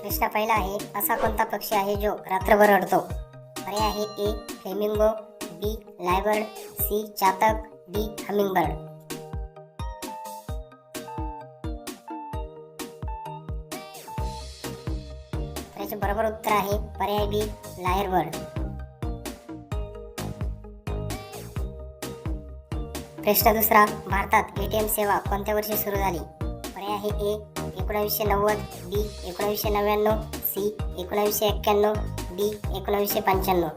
प्रश्न पहिला आहे असा कोणता पक्षी आहे जो रात्रभर अडतो पर्याय आहे A flamingo B lyrebird C चातक D hummingbird. त्याचे बरोबर उत्तर आहे पर्याय बी लायरबर्ड प्रश्न दुसरा भारतात एटीएम सेवा कोणत्या वर्षी सुरू झाली? पर्याय आहे ए एकोणावीसशे नव्वद बी एकोणावीसशे नव्याण्णव सी एकोणावीसशे एक्क्याण्णव डी एकोणावीसशे पंच्याण्णव.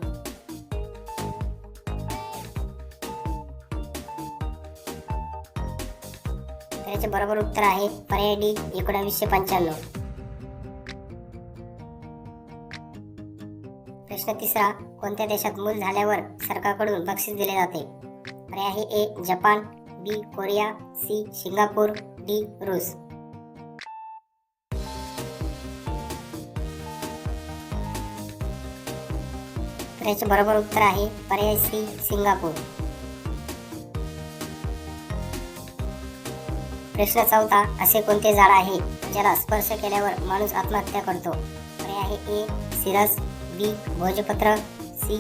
तर याचे बरोबर उत्तर आहे पर्याय डी एकोणावीसशे पंच्याण्णव. प्रश्न तिसरा कोणत्या देशात मूल झाल्यावर सरकारकडून बक्षीस दिले जाते? पर्याय आहे A Japan B Korea C Singapore D रूस. याचे बरोबर उत्तर आहे पर्याय सी सिंगापूर. प्रश्न चौथा असे कोणते झाड आहे ज्याला स्पर्श केल्यावर माणूस आत्महत्या करतो? पर्याय आहे ए सिरस बी भोजपत्र सी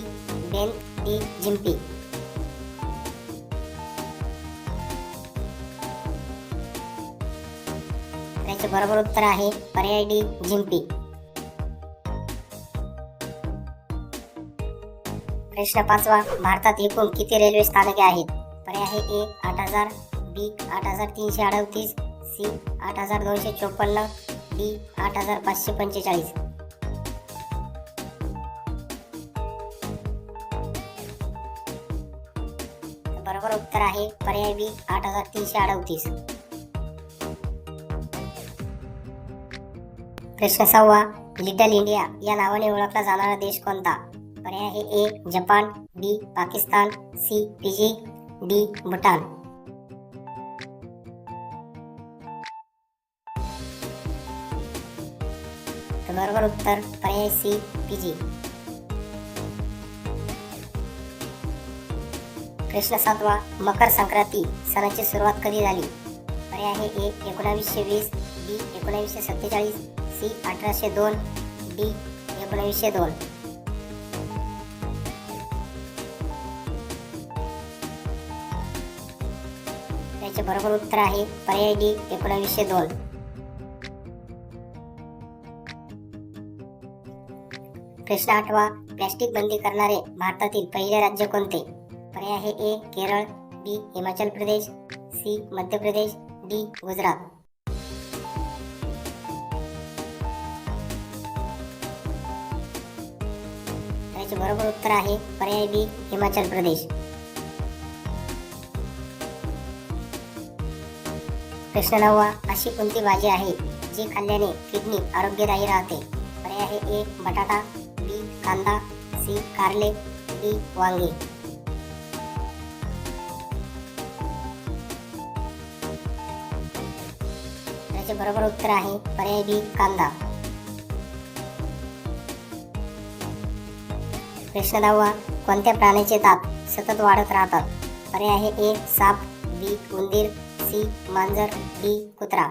बेन डी जिंपी त्याचे बरोबर उत्तर आहे पर्याय डी जिंपी प्रश्न पाचवा भारतात एकूण किती रेल्वे स्थानके आहेत? पर्याय आहे ए आठ हजार बी आठ हजार तीनशे अडतीस सी आठ हजार दोनशे चोपन्न डी आठ हजार पाचशे पंचेचाळीस. बरोबर उत्तर आहे पर्याय बी आठ हजार तीनशे अडतीस. प्रश्न सहावा लिटल इंडिया या नावाने ओळखला जाणारा देश कोणता? पर्याय आहे A Japan B Pakistan C Fiji D Bhutan. तर बरोबर उत्तर पर्याय सी फिजी कृष्ण सातवा मकर संक्रांती सणाची सुरुवात कधी झाली? पर्याय आहे ए एकोणावीसशे वीस बी एकोणावीसशे सत्तेचाळीस सी अठराशे दोन डी एकोणावीसशे दोन। त्याचे बरोबर उत्तर आहे पर्याय डी एकोणावीसशे दोन. प्रश्न आठवा प्लॅस्टिक बंदी करणारे भारतातील पहिले राज्य कोणते? पर्याय आहे A Kerala B Himachal Pradesh C Madhya Pradesh D Gujarat. त्याचे बरोबर उत्तर आहे पर्याय बी हिमाचल प्रदेश. प्रश्न नववा अशी कोणती भाजी आहे जी खाल्ल्याने किडनी आरोग्यदायी राहते? पर्याय आहे ए बटाटा बी कांदा सी कारले डी वांगे. त्याचे बरोबर उत्तर आहे पर्याय बी कांदा. प्रश्न दहावा कोणत्या प्राण्याचे दात सतत वाढत राहतात? पर्याय आहे ए साप बी उंदीर सी मांजर डी कुत्रा.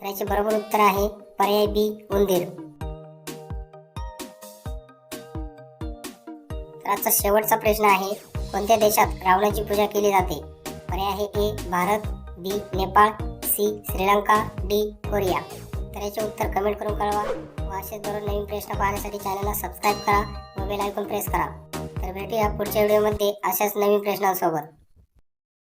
त्याचे बरोबर उत्तर आहे पर्याय बी उंदीर. तर आजचा शेवटचा प्रश्न आहे कोणत्या देशात रावणाची पूजा केली जाते? पर्याय आहे A Bharat B Nepal C Sri Lanka D Korea. तर याचे उत्तर कमेंट करून कळवा. व असेच दररोज नवीन प्रश्न पाहण्यासाठी चॅनलला सबस्क्राईब करा. बेल आयकॉन प्रेस करा. तर भेटूया पुढच्या व्हिडिओमध्ये अशाच नवीन प्रश्नांसोबत.